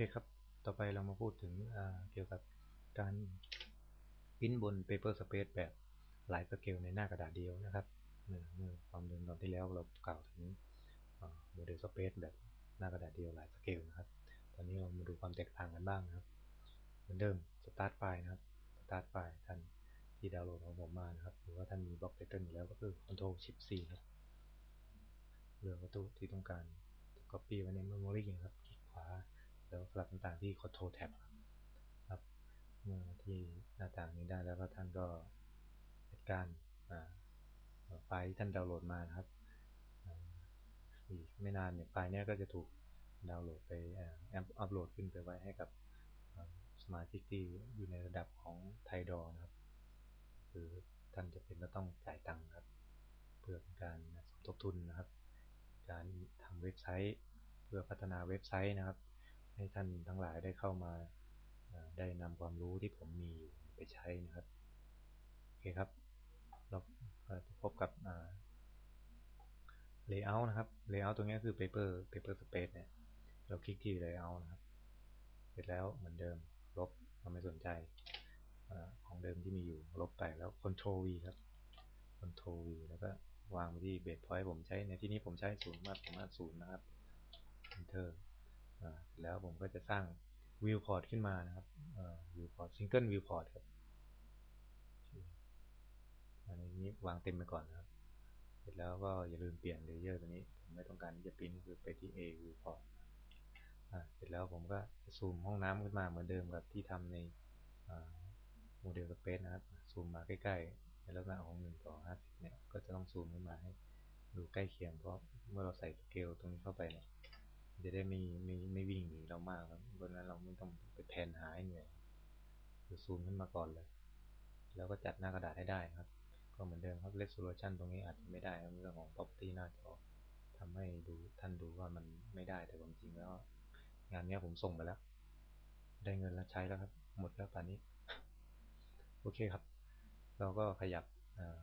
เคครับ ต่อไปเรามาพูดถึงเกี่ยวกับการพิมพ์บน Paper Space แบบหลายสเกลในหน้ากระดาษเดียวนะครับเมื่อความเดิมตอนที่แล้วเรากล่าวถึงโมเดลสเปซแบบหน้ากระดาษเดียวหลายสเกลนะครับ ตอนนี้เรามาดูความแตกต่างกันบ้างนะครับ เหมือนเดิมสตาร์ทไฟล์นะครับสตาร์ทไฟล์ท่านที่ดาวน์โหลดของผมมานะครับ หรือว่าท่านมีบล็อกไตเติลอยู่แล้วก็คือ Ctrl Shift C ครับเลือกวัตถุที่ต้องการ Copy ไว้ใน Memory นะครับ ที่ Control Tab ครับเมื่อที่หน้าต่างนี้ได้แล้วก็ท่านก็จัดการไฟล์ท่านดาวน์โหลดมานะครับอีกไม่นานเนี่ยไฟล์นี้ก็จะถูกดาวน์โหลดไปอัพโหลดขึ้นไปไว้ให้กับสมาชิกที่อยู่ในระดับของไทดอนะครับ คือท่านจะเป็นก็ต้องจ่ายตังค์ครับ เพื่อเป็นการสมทบทุนนะครับ การทำเว็บไซต์ เพื่อพัฒนาเว็บไซต์นะครับ ให้ท่านทั้งหลายได้เข้ามาได้นำความรู้ที่ผมมีอยู่ไปใช้นะครับโอเคครับเราพบกับ layout นะครับ layout ตรงนี้คือ paper paper space เนี่ย เราคลิกที่ layout นะครับ เสร็จแล้วเหมือนเดิมลบเราไม่สนใจอของเดิมที่มีอยู่ลบไปแล้ว control v ครับ control v แล้วก็วางไปที่ base point ผมใช้ในที่นี้ผมใช้ศูนย์มาปรมาณศูนย์นะครับ enter แล้วผมก็จะสร้าง viewport ขึ้นมานะครับ viewport single viewport ครับอันนี้วางเต็มไปก่อนนะครับ เสร็จแล้วก็อย่าลืมเปลี่ยนเลเยอร์ตัวนี้ ผมไม่ต้องการที่จะพิมพ์คือไปที่ A viewport เสร็จแล้วผมก็จะซูมห้องน้ำขึ้นมาเหมือนเดิมกับที่ทำในโมเดลสเปซนะครับ ซูมมาใกล้ๆ ในลักษณะของ1ต่อ50เนี่ย ก็จะต้องซูมขึ้นมาให้ดูใกล้เคียงเพราะเมื่อเราใส่สเกลตรงนี้เข้าไปเนี่ย จะได้ไม่ไม่ไม่วิ่งหนีเรามากครับเพราะนั้นเราไม่ต้องไปแทนหาให้เหนื่อยคือซูมขึ้นมาก่อนเลย แล้วก็จัดหน้ากระดาษให้ได้ครับ ก็เหมือนเดิมครับ resolution ตรงนี้อาจจะไม่ได้เรื่องของ property หน้าจอทำให้ดูท่านดูว่ามันไม่ได้แต่ความจริงแล้วงานนี้ผมส่งไปแล้ว ได้เงินแล้วใช้แล้วครับ หมดแล้วป่านนี้ โอเคครับ เราก็ขยับ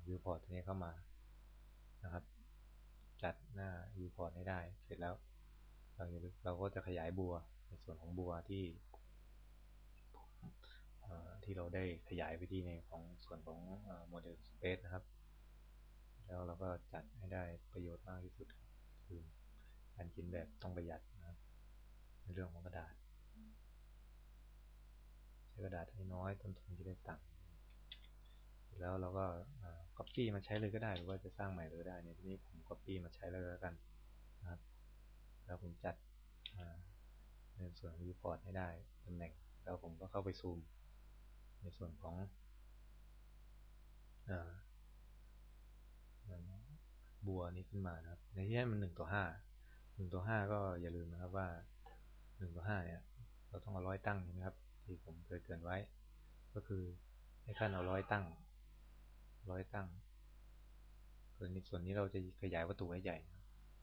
viewport ตัวนี้เข้ามานะครับ จัดหน้า viewport ให้ได้เสร็จแล้ว เราเราก็จะขยายบัวในส่วนของบัวที่ที่เราได้ขยายไปที่ในของส่วนของโมเดลสเปซนะครับ แล้วเราก็จัดให้ได้ประโยชน์มากที่สุด คือการกินแบบต้องประหยัดนะครับในเรื่องของกระดาษ ใช้กระดาษให้น้อยต้นทุนจะได้ต่ำแล้วเราก็ก๊อปปี้มาใช้เลยก็ได้ หรือว่าจะสร้างใหม่เลยก็ได้ในที่นี้ผมก๊อปปี้มาใช้เลยแล้วกันนะครับ แล้วผมจัดในส่วนรีพอร์ตให้ได้ตำแหน่ง แล้วผมก็เข้าไปซูม ในส่วนของอบัวนี้ขึ้นมานะครับ ในที่นี้มันหนึ่งต่อห้าหนึ่งต่อห้าก็อย่าลืมนะครับว่าหนึ่งต่อห้าเนี่ย เราต้องเอาร้อยตั้งใช่ไหมครับ ที่ผมเคยเตือนไว้ ก็คือให้ท่านเอาร้อยตั้งร้อยตั้งส่วนในส่วนนี้เราจะขยายวัตถุให้ใหญ่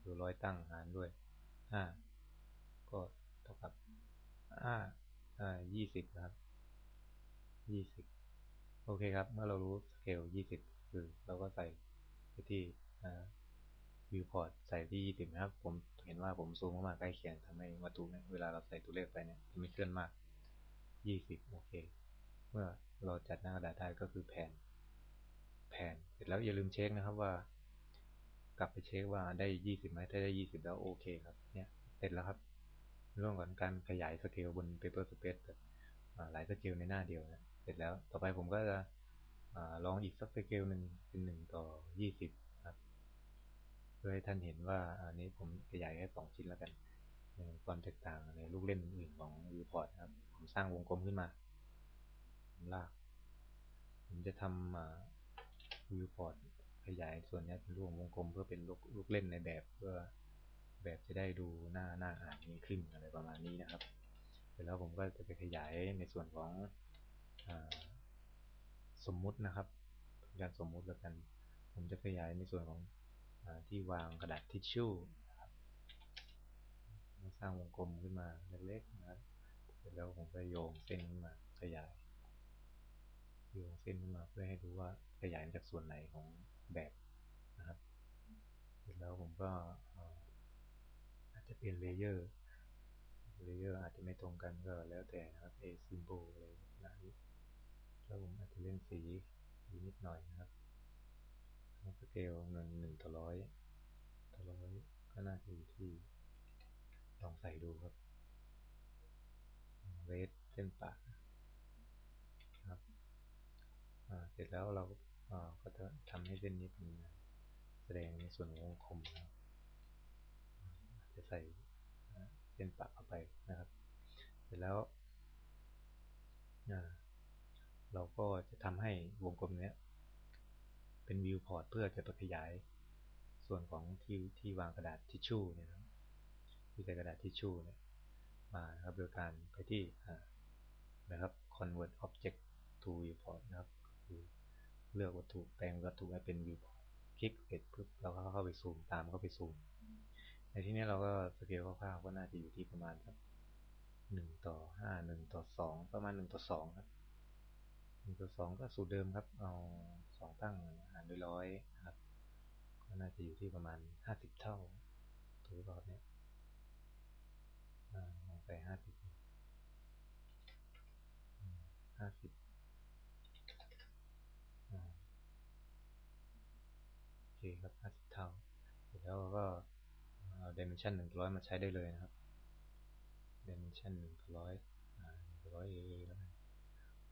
คือร้อยตั้งหารด้วย ห้าก็เท่ากับห้าอ่ายี่สิบนะครับยี่สิบโอเคครับ เมื่อเรารู้สเกลยี่สิบคือเราก็ใส่ไปที่วิวพอร์ตใส่ที่ยี่สิบนะครับ ผมเห็นว่าผมซูมเข้ามาใกล้เคียงทำให้วัตถุเนี่ยเวลาเราใส่ตัวเลขไปเนี่ยจะไม่เคลื่อนมากยี่สิบโอเค เมื่อเราจัดหน้ากระดาษได้ก็คือแผ่นแผ่นเสร็จแล้วอย่าลืมเช็คนะครับว่า กลับไปเช็คว่าได้ยี่สิบไหมถ้าได้ยี่สิบแล้วโอเคครับ เนี่ยเสร็จแล้วครับเรื่องของการขยายสเกลบน Paper Space แบบหลายสเกลในหน้าเดียวนะเสร็จแล้วต่อไปผมก็จะลองอีกสักสเกลหนึ่งเป็นหนึ่งต่อยี่สิบครับเพื่อให้ท่านเห็นว่าอันนี้ผมขยายแค่สองชิ้นแล้วกันในความแตกต่างในลูกเล่นอื่นของวิวพอร์ตครับ ผมสร้างวงกลมขึ้นมาผมลาก ผมจะทำวิวพอร์ต ขยายส่วนนี้เป็นรูปวงกลมเพื่อเป็นลูกลูกเล่นในแบบเพื่อแบบจะได้ดูหน้าหน้าอ่านนี้ขึ้นอะไรประมาณนี้นะครับเสร็จแล้วผมก็จะไปขยายในส่วนของอสมมุตินะครับการสมมุติแล้วกัน ผมจะขยายในส่วนของอที่วางกระดาษทิชชู่นะครับสร้างวงกลมขึ้นมาเล็กๆนะครับเสร็จแล้วผมก็โยงเส้นขึ้นมาขยายโยงเส้นขึ้นมาเพื่อให้ดูว่าขยายจากส่วนไหนของแบบนะครับเสร็จแล้วผมก็อาจจะเปลี่ยนเลเยอร์เลเยอร์อาจจะไม่ตรงกันก็แล้วแต่นะครับเอซิมโบอะไรนะแล้วผมอาจจะเล่นสีนิดหน่อยนะครับสเกลหนึ่งหนึ่งต่อร้อยต่อร้อยก็น่าจะอยู่ที่ลองใส่ดูครับเรสเส้นปะครับเสร็จแล้วเรา ก็จะทำให้เส้นนี้เป็นแสดงในส่วนของวงกลมครับจะใส่เส้นปะเข้าไปนะครับ เสร็จแล้วเราก็จะทำให้วงกลมนี้เป็นวิวพอร์ตเพื่อจะไปขยายส่วนของที่ที่วางกระดาษทิชชู่เนี่ยที่ใส่กระดาษทิชชู่เนี่ยมานะครับโดยการไปที่นะครับ convert object to viewport นะครับ เลือกวัตถุแปลงวัตถุให้เป็น viewport คลิกเสร็จปุ๊บเราก็เข้าไปซูมตามเข้าไปซูมในที่นี้เราก็สเกลคร่าวๆก็น่าจะอยู่ที่ประมาณสักหนึ่งต่อห้าหนึ่งต่อสองประมาณหนึ่งต่อสองครับหนึ่งต่อสองก็สูตรเดิมครับ เอาสองตั้งหารด้วยร้อยครับ ก็น่าจะอยู่ที่ประมาณห้าสิบเท่าตัวรอบนี้ลองไปห้าสิบห้าสิบโอเคครับห้าสิบเท่า แล้วก็เอา dimension หนึ่งร้อยมาใช้ได้เลยนะครับ dimension หนึ่งร้อยหนึ่งร้อยเอแล้วกัน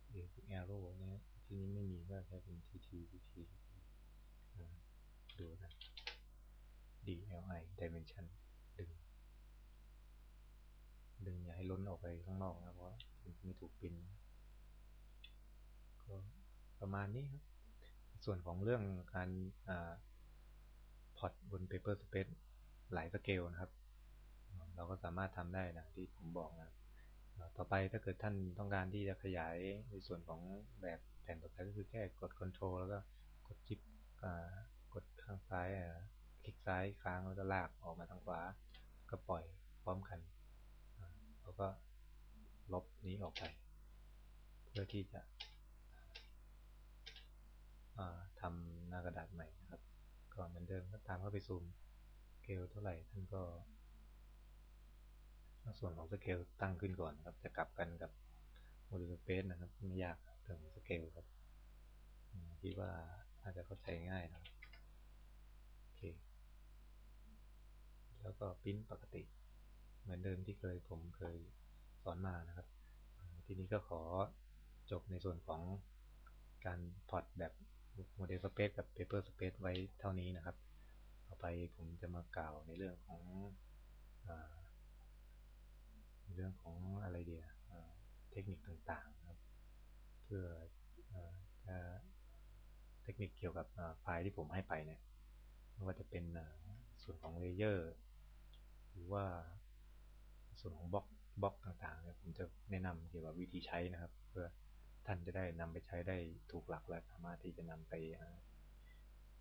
เอคือ arrow เนี่ยที่นี้ไม่มีก็ใช้เป็น tt tt ดูนะ dli dimension ดึง ดึงอย่าให้ล้นออกไปข้างนอกนะเพราะมันไม่ถูกปินก็ประมาณนี้ครับ ส่วนของเรื่องการอ่า พอตบน paper space หลายสเกลนะครับ เราก็สามารถทำได้นะที่ผมบอกนะต่อไปถ้าเกิดท่านต้องการที่จะขยายในส่วนของแบบแผ่นต่อไปก็คือแค่กด Ctrl แล้วก็กดจิบกดข้างซ้ายคลิกซ้ายค้างแล้วก็ลากออกมาทางขวา ก็ปล่อยพร้อมกันแล้วก็ลบนี้ออกไป เพื่อที่จะทำหน้ากระดาษใหม่นะครับ ก็เหมือนเดิมก็ตามเข้าไปซูมเกลเท่าไหร่ท่านก็ส่วนของสเกลตั้งขึ้นก่อนครับ จะกลับกันกับโมดูลสเปซนะครับ ไม่ยากเรื่องสเกลครับคิดว่าอาจจะเข้าใจง่ายนะโอเค แล้วก็พิมพ์ปกติ เหมือนเดิมที่เคยผมเคยสอนมานะครับ ทีนี้ก็ขอจบในส่วนของการพอร์ตแบบ โมเดลสเปซกับเปเปอร์สเปซไว้เท่านี้นะครับ ต่อไปผมจะมากล่าวในเรื่องของเรื่องของอะไรเดียเทคนิคต่างๆครับ เพื่อจะเทคนิคเกี่ยวกับไฟล์ที่ผมให้ไปเนี่ยไม่ว่าจะเป็นส่วนของเลเยอร์หรือว่าส่วนของบล็อกบล็อกต่างๆเนี่ยผมจะแนะนำเกี่ยวกับวิธีใช้นะครับ เพื่อ ท่านจะได้นำไปใช้ได้ถูกหลักและสามารถที่จะนำไป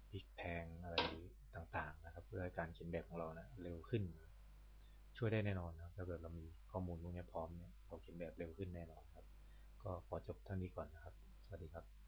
พลิกแพงอะไรต่างๆนะครับ เพื่อการเขียนแบบของเรานะเร็วขึ้น ช่วยได้แน่นอนนะครับถ้าเกิดเรามีข้อมูลพวกนี้พร้อมเนี่ยเราเขียนแบบเร็วขึ้นแน่นอนครับ ก็ขอจบเท่านี้ก่อนนะครับ สวัสดีครับ